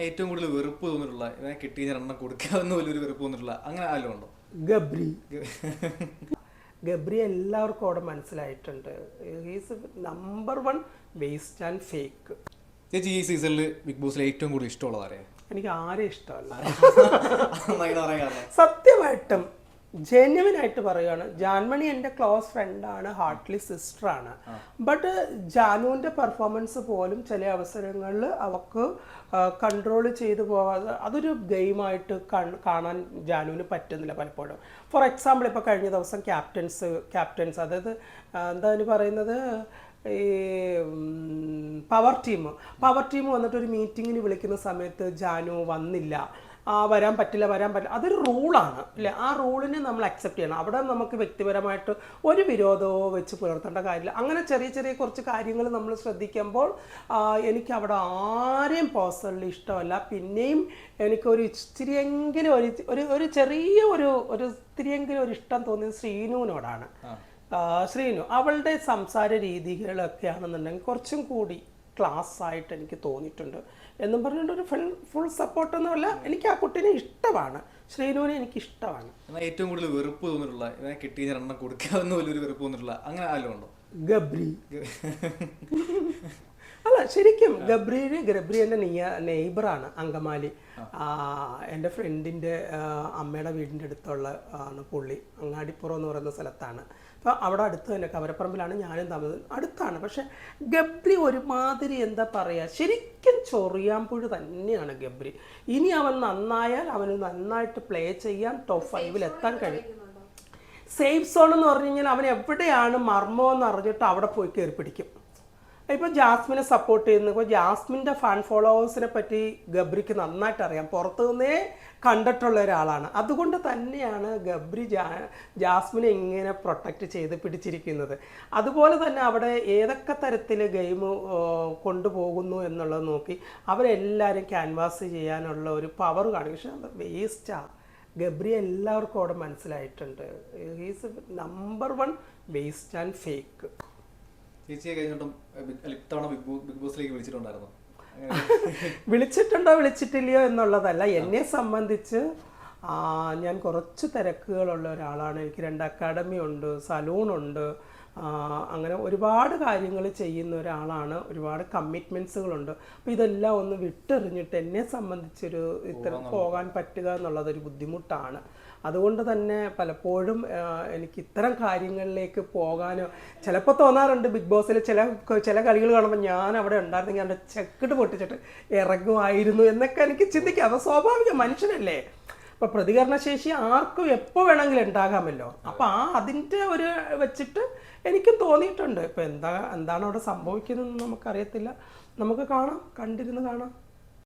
ഏറ്റവും കൂടുതൽ വെറുപ്പ് തോന്നിട്ടുള്ള ഇവനെ കിട്ടി ഞാൻ എണ്ണം കൊടുക്കാവുന്ന വലിയൊരു വെറുപ്പ് തോന്നിട്ടുള്ള അങ്ങനെ ആരും ഉണ്ടോ? ഗബ്രി. ഗബ്രി. എല്ലാവർക്കും അവിടെ മനസ്സിലായിട്ടുണ്ട്. He's number one waste and fake ചേച്ചി ഈ സീസണിൽ ബിഗ് ബോസിൽ ഏറ്റവും കൂടുതൽ ഇഷ്ടമുള്ളത് അറിയാം എനിക്ക് ആരെയും ഇഷ്ടമല്ല. സത്യമായിട്ടും ജെന്യുവൻ ആയിട്ട് പറയുകയാണ്. ജാൻമണി എന്റെ ക്ലോസ് ഫ്രണ്ടാണ് ഹാർട്ട്ലി സിസ്റ്ററാണ് ബട്ട് ജാനുവിന്റെ പെർഫോമൻസ് പോലും ചില അവസരങ്ങളിൽ അവക്ക് കൺട്രോൾ ചെയ്തു പോകാതെ അതൊരു ഗെയിമായിട്ട് കാണാൻ ജാനുവിന് പറ്റുന്നില്ല പലപ്പോഴും. ഫോർ എക്സാമ്പിൾ ഇപ്പോൾ കഴിഞ്ഞ ദിവസം ക്യാപ്റ്റൻസ് ക്യാപ്റ്റൻസ് അതായത് എന്താണ് എന്താ പറയുന്നത്? ഈ പവർ ടീം പവർ ടീം വന്നിട്ട് ഒരു മീറ്റിങ്ങിന് വിളിക്കുന്ന സമയത്ത് ജാനു വന്നില്ല. വരാൻ പറ്റില്ല വരാൻ പറ്റില്ല. അതൊരു റൂളാണ് അല്ലേ? ആ റൂളിനെ നമ്മൾ അക്സെപ്റ്റ് ചെയ്യണം. അവിടെ നമുക്ക് വ്യക്തിപരമായിട്ട് ഒരു വിരോധമോ വെച്ച് പുലർത്തേണ്ട കാര്യമില്ല. അങ്ങനെ ചെറിയ ചെറിയ കുറച്ച് കാര്യങ്ങൾ നമ്മൾ ശ്രദ്ധിക്കുമ്പോൾ എനിക്ക് അവിടെ ആരെയും പേഴ്സണലി ഇഷ്ടമല്ല. പിന്നെയും എനിക്കൊരു ഇച്ചിരിയെങ്കിലും ഒരു ഒരു ഒരു ചെറിയ ഒരു ഒരു ഇത്തിരിയെങ്കിലും ഒരു ഇഷ്ടം തോന്നിയത് ശ്രീനുവിനോടാണ്. ശ്രീനു അവളുടെ സംസാര രീതികളൊക്കെ ആണെന്നുണ്ടെങ്കിൽ കുറച്ചും കൂടി ക്ലാസ് ആയിട്ട് എനിക്ക് തോന്നിയിട്ടുണ്ട്. എന്നും പറഞ്ഞുകൊണ്ട് ഒരു ഫുൾ ഫുൾ സപ്പോർട്ടൊന്നുമല്ല എനിക്ക് ആ കുട്ടീനെ ഇഷ്ടമാണ്. ശ്രീനുവിനെ എനിക്ക് ഇഷ്ടമാണ് എന്നാൽ ഏറ്റവും കൂടുതൽ വെറുപ്പ് തോന്നിയിട്ടുള്ള ഇവനെ കിട്ടി ഞാൻ എണ്ണം കൊടുക്കാവുന്ന വലിയൊരു വെറുപ്പ് തോന്നിയിട്ടുള്ള അങ്ങനെ ആരും ഉണ്ടോ? ഗബ്രി. ശരിക്കും ഗബ്രിയിൽ ഗബ്രി എന്റെ നെയ്യ നെയ്ബറാണ് അങ്കമാലി. ആ, എന്റെ ഫ്രണ്ടിന്റെ അമ്മയുടെ വീടിന്റെ അടുത്തുള്ള ആണ് പുള്ളി. അങ്ങാടിപ്പുറം എന്ന് പറയുന്ന സ്ഥലത്താണ്. അപ്പോൾ അവിടെ അടുത്ത് തന്നെ കവരപ്പറമ്പിലാണ് ഞാനും താമസം. അടുത്താണ്. പക്ഷേ ഗബ്രി ഒരുമാതിരി എന്താ പറയുക ശരിക്കും ചൊറിയാമ്പുഴ തന്നെയാണ് ഗബ്രി. ഇനി അവൻ നന്നായാൽ അവന് നന്നായിട്ട് പ്ലേ ചെയ്യാൻ ടോപ്പ് ഫൈവിൽ എത്താൻ കഴിയും. സേഫ് സോൺ എന്ന് പറഞ്ഞു കഴിഞ്ഞാൽ അവൻ എവിടെയാണ് മർമ്മം എന്ന് അറിഞ്ഞിട്ട് അവിടെ പോയി കയറി പിടിക്കും. ഇപ്പോൾ ജാസ്മിനെ സപ്പോർട്ട് ചെയ്യുന്നു. ഇപ്പോൾ ജാസ്മിന്റെ ഫാൻ ഫോളോവേഴ്സിനെ പറ്റി ഗബ്രിക്ക് നന്നായിട്ട് അറിയാം. പുറത്തു നിന്നേ കണ്ടിട്ടുള്ള ഒരാളാണ്. അതുകൊണ്ട് തന്നെയാണ് ഗബ്രി ജാ ജാസ്മിനെ ഇങ്ങനെ പ്രൊട്ടക്റ്റ് ചെയ്ത് പിടിച്ചിരിക്കുന്നത്. അതുപോലെ തന്നെ അവിടെ ഏതൊക്കെ തരത്തിൽ ഗെയിം കൊണ്ടുപോകുന്നു എന്നുള്ളത് നോക്കി അവരെല്ലാവരും ക്യാൻവാസ് ചെയ്യാനുള്ള ഒരു പവർ കാണിക്കും പക്ഷെ അത് വേസ്റ്റാണ് ഗബ്രി എല്ലാവർക്കും അവിടെ മനസ്സിലായിട്ടുണ്ട്. He's number one waste and fake ചേച്ചിയെ കഴിഞ്ഞിട്ടും ബിഗ്- ബോസിലേക്ക് വിളിച്ചിട്ടുണ്ടായിരുന്നു. വിളിച്ചിട്ടുണ്ടോ വിളിച്ചിട്ടില്ലയോ എന്നുള്ളതല്ല. എന്നെ സംബന്ധിച്ച് ഞാൻ കുറച്ച് തിരക്കുകളുള്ള ഒരാളാണ്. എനിക്ക് രണ്ട് അക്കാഡമി ഉണ്ട് സലൂൺ ആ, അങ്ങനെ ഒരുപാട് കാര്യങ്ങൾ ചെയ്യുന്ന ഒരാളാണ്. ഒരുപാട് കമ്മിറ്റ്മെൻസുകളുണ്ട് അപ്പോൾ ഇതെല്ലാം ഒന്ന് വിട്ടെറിഞ്ഞിട്ട് എന്നെ സംബന്ധിച്ചൊരു ഇത്ര പോകാൻ പറ്റുക എന്നുള്ളതൊരു ബുദ്ധിമുട്ടാണ്. അതുകൊണ്ട് തന്നെ പലപ്പോഴും എനിക്ക് ഇത്തരം കാര്യങ്ങളിലേക്ക് പോകാനോ ചിലപ്പോൾ തോന്നാറുണ്ട്. ബിഗ് ബോസിൽ ചില ചില കളികൾ കാണുമ്പോൾ ഞാൻ അവിടെ ഉണ്ടായിരുന്നെങ്കിൽ എന്റെ ചെക്കിട്ട് പൊട്ടിച്ചിട്ട് ഇറങ്ങുമായിരുന്നു എന്നൊക്കെ എനിക്ക് ചിന്തിക്കാം. അത് സ്വാഭാവിക മനുഷ്യനല്ലേ? അപ്പോൾ പ്രതികരണശേഷി ആർക്കും എപ്പോ വേണമെങ്കിലും ഉണ്ടാകാമല്ലോ. അപ്പൊ ആ അതിന്റെ ഒരു വെച്ചിട്ട് എനിക്കും തോന്നിയിട്ടുണ്ട്. ഇപ്പൊ എന്താ എന്താണ് അവിടെ സംഭവിക്കുന്നതെന്ന് നമുക്കറിയത്തില്ല. നമുക്ക് കാണാം കണ്ടിരുന്ന് കാണാം.